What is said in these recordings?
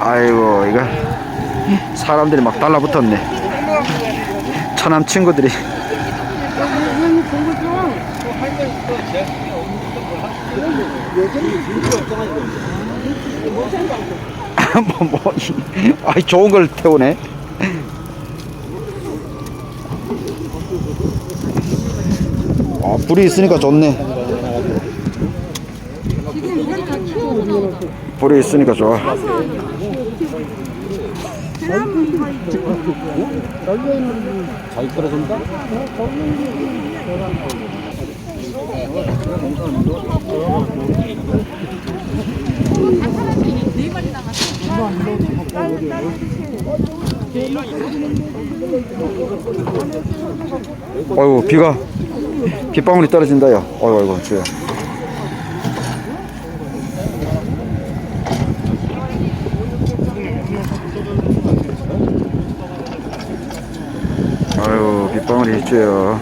아이고 이거 사람들이 막 달라붙었네. 처남 친구들이. 뭐, 뭐, 이- 아이 좋은 걸 태우네. 아 불이 있으니까 좋네 불이 있으니까 좋아 자기 떨어진다? 어이구 비가 빗방울이 떨어진다요 어이구 어이구 주야 아유 빗방울이 주요.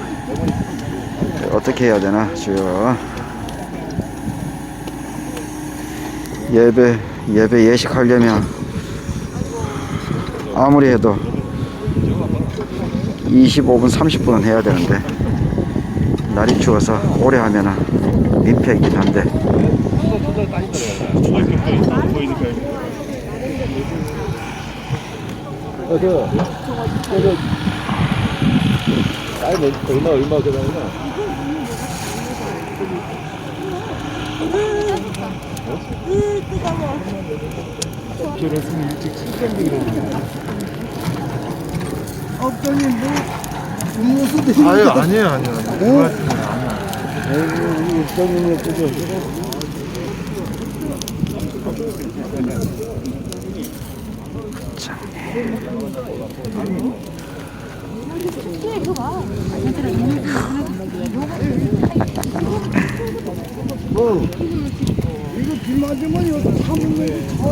어떻게 해야 되나 주요? 예배 예배 예식하려면 아무리 해도 25분 30분은 해야 되는데 날이 추워서 오래 하면은 민폐이긴 한데 쌀 얼마 얼마 계란이냐? 으, 뜨거워. 결혼했으면 일찍 출산되기로 어떤 뭐 음료수 드시는 아유 아니에요 아니에요. 어? 그 아니에요. 아이고 우리 육사님이 그죠? 참. 어. 이거 비 맞으면 여기 사무실 다